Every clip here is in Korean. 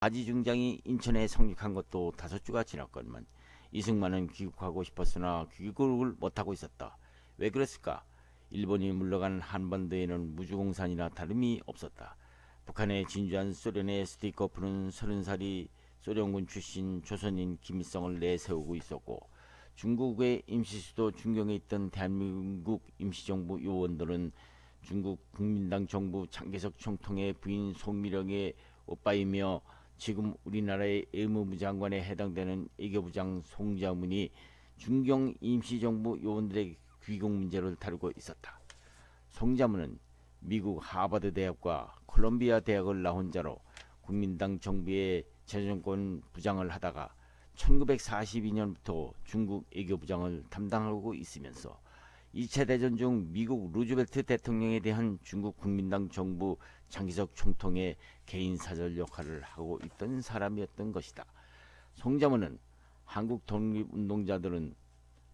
바지 중장이 인천에 상륙한 것도 다섯 주가 지났건만 이승만은 귀국하고 싶었으나 귀국을 못하고 있었다. 왜 그랬을까? 일본이 물러간 한반도에는 무주공산이나 다름이 없었다. 북한에 진주한 소련의 스티커프는 서른 살이 소련군 출신 조선인 김일성을 내세우고 있었고 중국의 임시수도 중경에 있던 대한민국 임시정부 요원들은 중국 국민당 정부 장개석 총통의 부인 송미령의 오빠이며 지금 우리나라의 의무부 장관에 해당되는 외교부장 송자문이 중경 임시정부 요원들의 귀국 문제를 다루고 있었다. 송자문은 미국 하버드 대학과 콜롬비아 대학을 나온 자로 국민당 정부의 재정권 부장을 하다가 1942년부터 중국 외교부장을 담당하고 있으면서 2차 대전 중 미국 루즈벨트 대통령에 대한 중국 국민당 정부 장기석 총통의 개인 사절 역할을 하고 있던 사람이었던 것이다. 송자문은 한국 독립운동자들은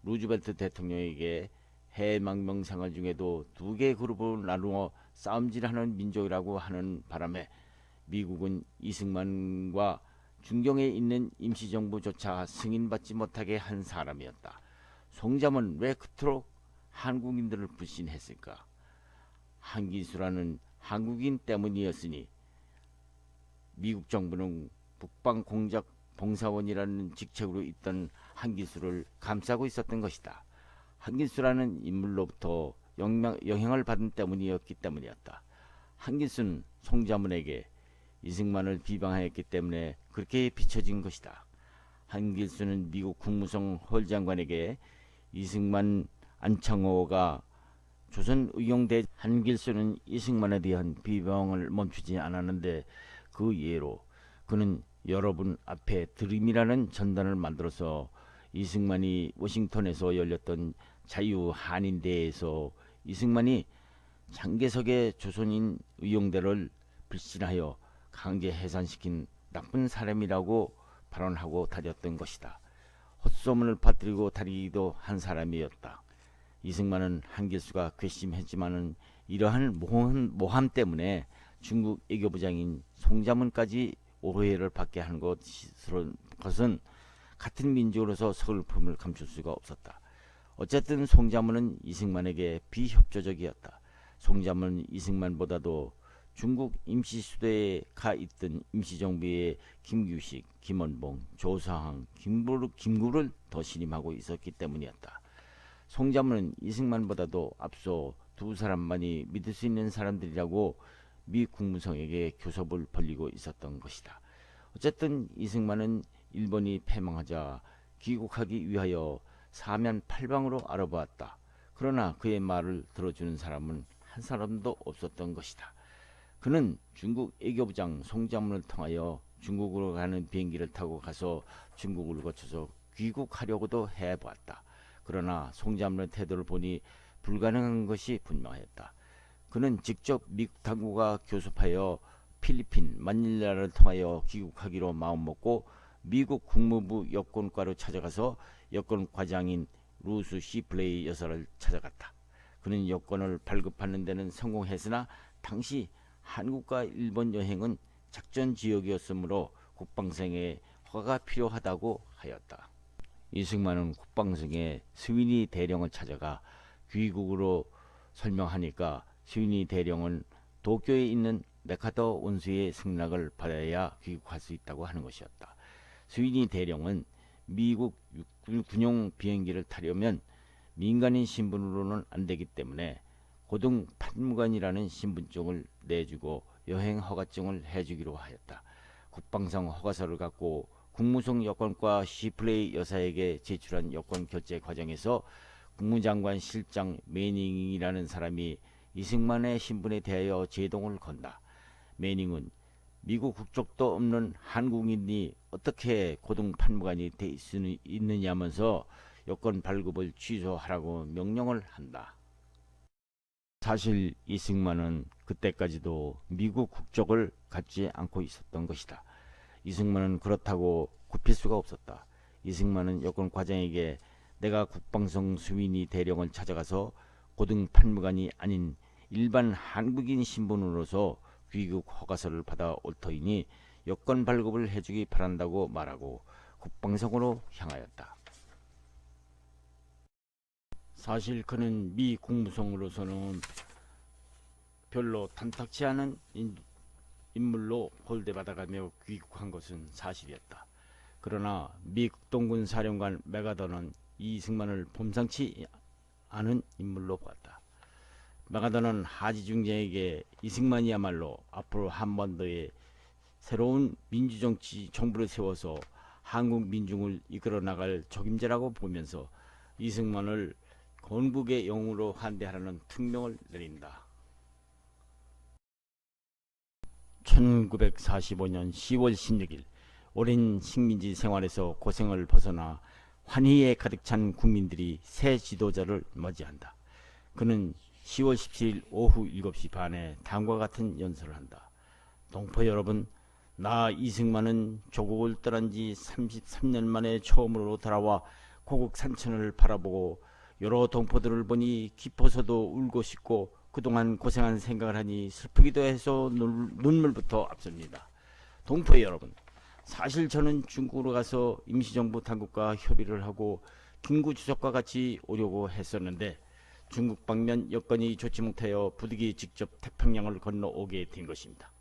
루즈벨트 대통령에게 해망명 생활 중에도 두 개의 그룹으로 나누어 싸움질하는 민족이라고 하는 바람에 미국은 이승만과 중경에 있는 임시정부조차 승인받지 못하게 한 사람이었다. 송자문은 왜 그토록 한국인들을 불신했을까? 한기수라는 한국인 때문이었으니 미국 정부는 북방 공작 봉사원이라는 직책으로 있던 한기수를 감싸고 있었던 것이다. 한기수라는 인물로부터 영향, 영향을 받은 때문이었기 때문이었다. 한기수는 송자문에게 이승만을 비방하였기 때문에 그렇게 비춰진 것이다. 한길수는 미국 국무성 홀 장관에게 이승만 안창호가 조선 의용대 한길수는 이승만에 대한 비방을 멈추지 않았는데 그 예로 그는 여러분 앞에 드림이라는 전단을 만들어서 이승만이 워싱턴에서 열렸던 자유 한인대회에서 이승만이 장개석의 조선인 의용대를 불신하여 강제 해산시킨 나쁜 사람이라고 발언하고 다녔던 것이다. 헛소문을 퍼뜨리고 다니기도 한 사람이었다. 이승만은 한길수가 괘씸했지만은 이러한 모함, 모함 때문에 중국 외교부장인 송자문까지 오해를 받게 한 것은, 것은 같은 민족으로서 서글픔을 감출 수가 없었다. 어쨌든 송자문은 이승만에게 비협조적이었다. 송자문은 이승만보다도 중국 임시수도에 가 있던 임시정부의 김규식, 김원봉, 조사항, 김구를, 김구를 더 신임하고 있었기 때문이었다. 송자문은 이승만보다도 앞서 두 사람만이 믿을 수 있는 사람들이라고 미 국무성에게 교섭을 벌리고 있었던 것이다. 어쨌든 이승만은 일본이 패망하자 귀국하기 위하여 사면 팔방으로 알아보았다. 그러나 그의 말을 들어주는 사람은 한 사람도 없었던 것이다. 그는 중국 외교부장 송자문을 통하여 중국으로 가는 비행기를 타고 가서 중국을 거쳐서 귀국하려고도 해보았다. 그러나 송자문의 태도를 보니 불가능한 것이 분명했다. 그는 직접 미국 당국과 교섭하여 필리핀, 마닐라를 통하여 귀국하기로 마음먹고 미국 국무부 여권과로 찾아가서 여권 과장인 루스 시플레이 여사를 찾아갔다. 그는 여권을 발급하는 데는 성공했으나 당시 한국과 일본 여행은 작전 지역이었으므로 국방성의 허가가 필요하다고 하였다. 이승만은 국방성의 스위니 대령을 찾아가 귀국으로 설명하니까 스위니 대령은 도쿄에 있는 메카더 원수의 승낙을 받아야 귀국할 수 있다고 하는 것이었다. 스위니 대령은 미국 군용 비행기를 타려면 민간인 신분으로는 안 되기 때문에 고등 판무관이라는 신분증을 내주고 여행 허가증을 해주기로 하였다. 국방성 허가서를 갖고 국무성 여권과 시플레이 여사에게 제출한 여권 결제 과정에서 국무장관 실장 매닝이라는 사람이 이승만의 신분에 대하여 제동을 건다. 매닝은 미국 국적도 없는 한국인이 어떻게 고등 판무관이 돼 있느냐면서 여권 발급을 취소하라고 명령을 한다. 사실 이승만은 그때까지도 미국 국적을 갖지 않고 있었던 것이다. 이승만은 그렇다고 굽힐 수가 없었다. 이승만은 여권 과장에게 내가 국방성 수위니 대령을 찾아가서 고등 판무관이 아닌 일반 한국인 신분으로서 귀국 허가서를 받아 올 터이니 여권 발급을 해주기 바란다고 말하고 국방성으로 향하였다. 사실 그는 미 국무성으로서는 별로 탐탁치 않은 인, 인물로 홀대받아가며 귀국한 것은 사실이었다. 그러나 미 국동군 사령관 메가더는 이승만을 범상치 않은 인물로 보았다. 메가더는 하지중장에게 이승만이야말로 앞으로 한반도에 새로운 민주정치 정부를 세워서 한국 민중을 이끌어 나갈 적임자라고 보면서 이승만을 건국의 영웅으로 환대하라는 특명을 내린다. 1945년 10월 16일 오랜 식민지 생활에서 고생을 벗어나 환희에 가득 찬 국민들이 새 지도자를 맞이한다. 그는 10월 17일 오후 7시 반에 다음과 같은 연설을 한다. 동포 여러분, 나 이승만은 조국을 떠난 지 33년 만에 처음으로 돌아와 고국 산천을 바라보고 여러 동포들을 보니 기뻐서도 울고 싶고 그동안 고생한 생각을 하니 슬프기도 해서 눈, 눈물부터 앞섭니다. 동포 여러분, 사실 저는 중국으로 가서 임시정부 당국과 협의를 하고 김구 주석과 같이 오려고 했었는데 중국 방면 여건이 좋지 못하여 부득이 직접 태평양을 건너오게 된 것입니다.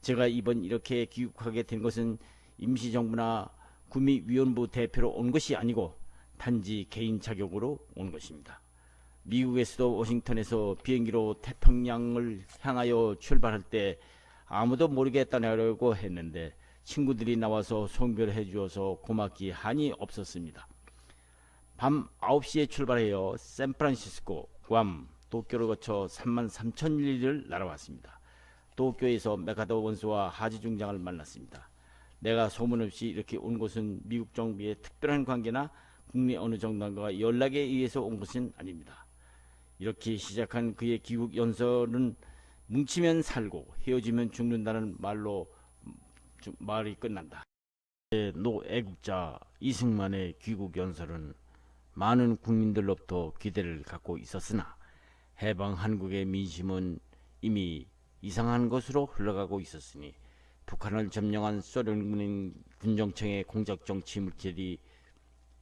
제가 이번 이렇게 귀국하게 된 것은 임시정부나 구미위원부 대표로 온 것이 아니고 단지 개인 자격으로 온 것입니다. 미국에서도 워싱턴에서 비행기로 태평양을 향하여 출발할 때 아무도 모르게 떠나려고 했는데 친구들이 나와서 송별해 주어서 고맙기 한이 없었습니다. 밤 9시에 출발하여 샌프란시스코, 괌, 도쿄를 거쳐 3만 3천 리를 날아왔습니다. 도쿄에서 메가더 원수와 하지 중장을 만났습니다. 내가 소문 없이 이렇게 온 곳은 미국 정부의 특별한 관계나 국내 어느 정당과 연락에 의해서 온 것은 아닙니다. 이렇게 시작한 그의 귀국 연설은 뭉치면 살고 헤어지면 죽는다는 말로 좀 말이 끝난다. 노 애국자 이승만의 귀국 연설은 많은 국민들로부터 기대를 갖고 있었으나 해방 한국의 민심은 이미 이상한 것으로 흘러가고 있었으니 북한을 점령한 소련군인 군정청의 공작 정치 물질이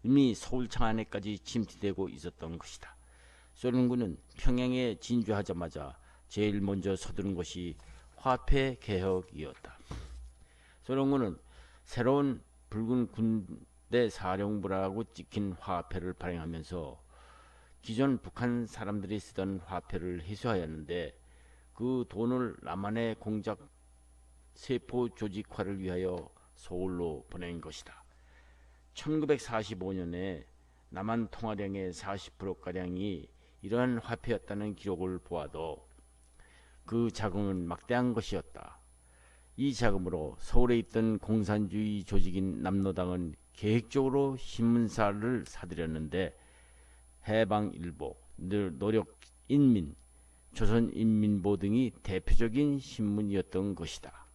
이미 서울 창안에까지 침투되고 있었던 것이다. 소련군은 평양에 진주하자마자 제일 먼저 서두른 것이 화폐 개혁이었다. 소련군은 새로운 붉은 군대 사령부라고 찍힌 화폐를 발행하면서 기존 북한 사람들이 쓰던 화폐를 해소하였는데 그 돈을 남한의 공작 세포 조직화를 위하여 서울로 보낸 것이다. 1945년에 남한 통화량의 40%가량이 이러한 화폐였다는 기록을 보아도 그 자금은 막대한 것이었다. 이 자금으로 서울에 있던 공산주의 조직인 남노당은 계획적으로 신문사를 사들였는데 해방일보, 노력인민, 조선인민보 등이 대표적인 신문이었던 것이다.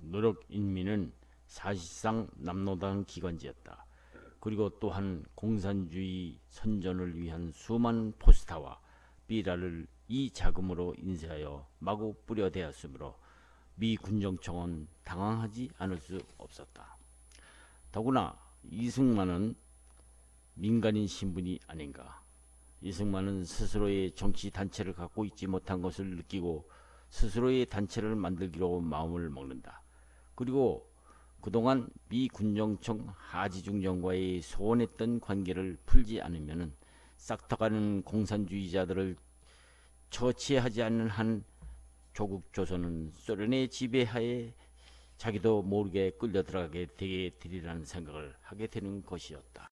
노력인민은 사실상 남노당 기관지였다. 그리고 또한 공산주의 선전을 위한 수많은 포스터와 비라를 이 자금으로 인쇄하여 마구 뿌려대었으므로 미 군정청은 당황하지 않을 수 없었다. 더구나 이승만은 민간인 신분이 아닌가. 이승만은 스스로의 정치 단체를 갖고 있지 못한 것을 느끼고 스스로의 단체를 만들기로 마음을 먹는다. 그리고 그동안 미 군정청 하지중정과의 소원했던 관계를 풀지 않으면 싹터가는 공산주의자들을 처치하지 않는 한 조국 조선은 소련의 지배하에 자기도 모르게 끌려 들어가게 되리라는 생각을 하게 되는 것이었다.